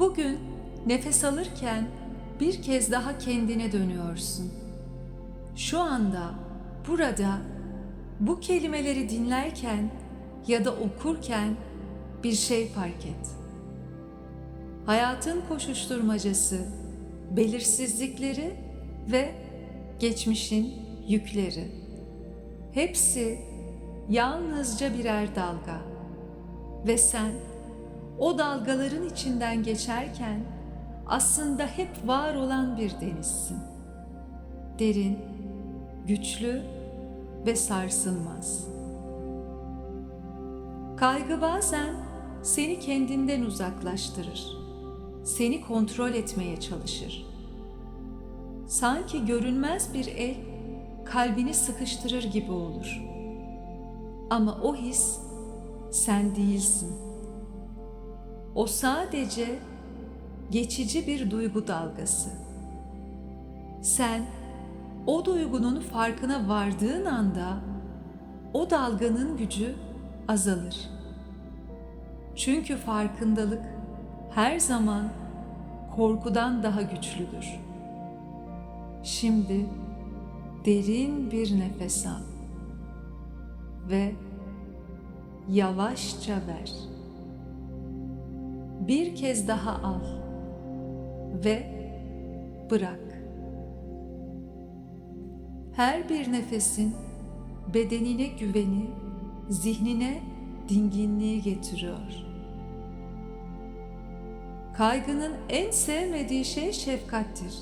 Bugün nefes alırken bir kez daha kendine dönüyorsun. Şu anda, burada, bu kelimeleri dinlerken ya da okurken bir şey fark et. Hayatın koşuşturmacası, belirsizlikleri ve geçmişin yükleri. Hepsi yalnızca birer dalga ve sen o dalgaların içinden geçerken aslında hep var olan bir denizsin. Derin, güçlü ve sarsılmaz. Kaygı bazen seni kendinden uzaklaştırır. Seni kontrol etmeye çalışır. Sanki görünmez bir el kalbini sıkıştırır gibi olur. Ama o his sen değilsin. O sadece geçici bir duygu dalgası. Sen o duygunun farkına vardığın anda o dalganın gücü azalır. Çünkü farkındalık her zaman korkudan daha güçlüdür. Şimdi derin bir nefes al ve yavaşça ver. Bir kez daha al ve bırak. Her bir nefesin bedenine güveni, zihnine dinginliği getiriyor. Kaygının en sevmediği şey şefkattir.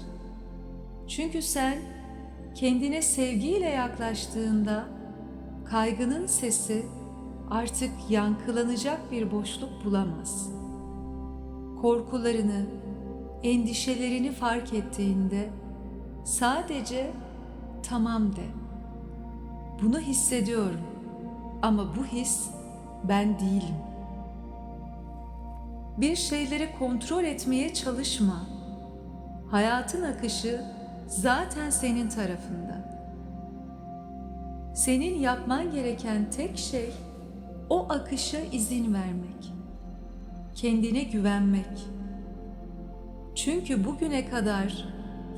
Çünkü sen kendine sevgiyle yaklaştığında kaygının sesi artık yankılanacak bir boşluk bulamaz. Korkularını, endişelerini fark ettiğinde sadece tamam de. Bunu hissediyorum ama bu his ben değilim. Bir şeyleri kontrol etmeye çalışma. Hayatın akışı zaten senin tarafında. Senin yapman gereken tek şey o akışa izin vermek. Kendine güvenmek. Çünkü bugüne kadar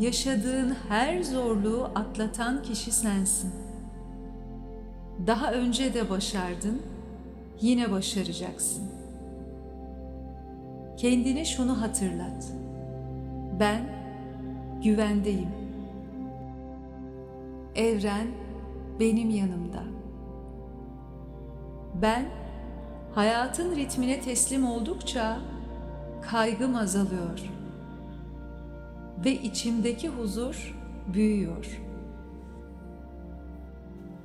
yaşadığın her zorluğu atlatan kişi sensin. Daha önce de başardın, yine başaracaksın. Kendine şunu hatırlat. Ben güvendeyim. Evren benim yanımda. Ben hayatın ritmine teslim oldukça kaygım azalıyor ve içimdeki huzur büyüyor.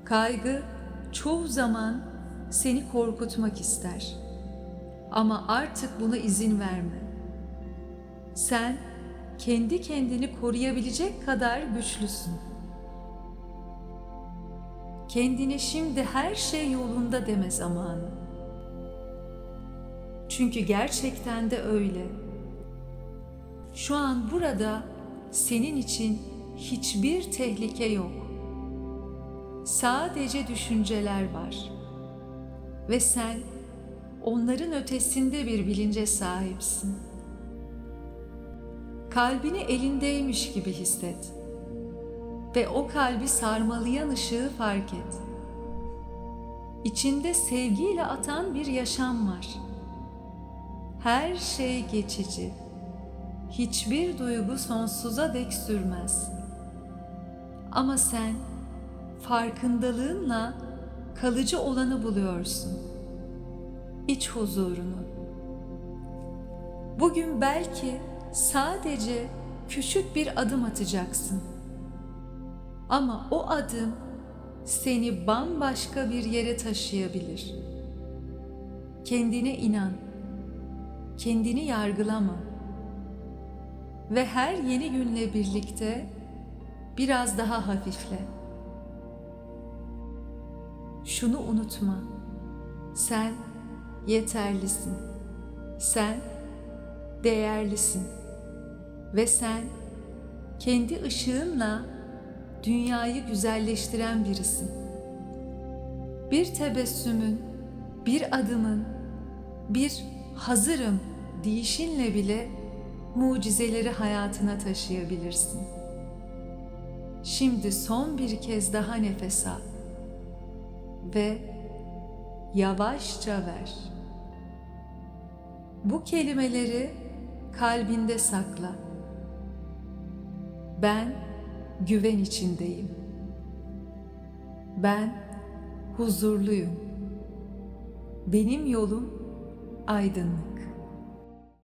Kaygı çoğu zaman seni korkutmak ister. Ama artık buna izin verme. Sen kendi kendini koruyabilecek kadar güçlüsün. Kendine şimdi her şey yolunda deme zamanı. Çünkü gerçekten de öyle. Şu an burada senin için hiçbir tehlike yok. Sadece düşünceler var. Ve sen onların ötesinde bir bilince sahipsin. Kalbini elindeymiş gibi hisset ve o kalbi sarmalayan ışığı fark et. İçinde sevgiyle atan bir yaşam var. Her şey geçici. Hiçbir duygu sonsuza dek sürmez. Ama sen farkındalığınla kalıcı olanı buluyorsun. İç huzurunu. Bugün belki sadece küçük bir adım atacaksın. Ama o adım seni bambaşka bir yere taşıyabilir. Kendine inan. Kendini yargılama. Ve her yeni günle birlikte biraz daha hafifle. Şunu unutma. Sen yeterlisin. Sen değerlisin. Ve sen kendi ışığınla dünyayı güzelleştiren birisin. Bir tebessümün, bir adımın, bir hazırım deyişinle bile mucizeleri hayatına taşıyabilirsin. Şimdi son bir kez daha nefes al ve yavaşça ver. Bu kelimeleri kalbinde sakla. Ben güven içindeyim. Ben huzurluyum. Benim yolum aydınlık.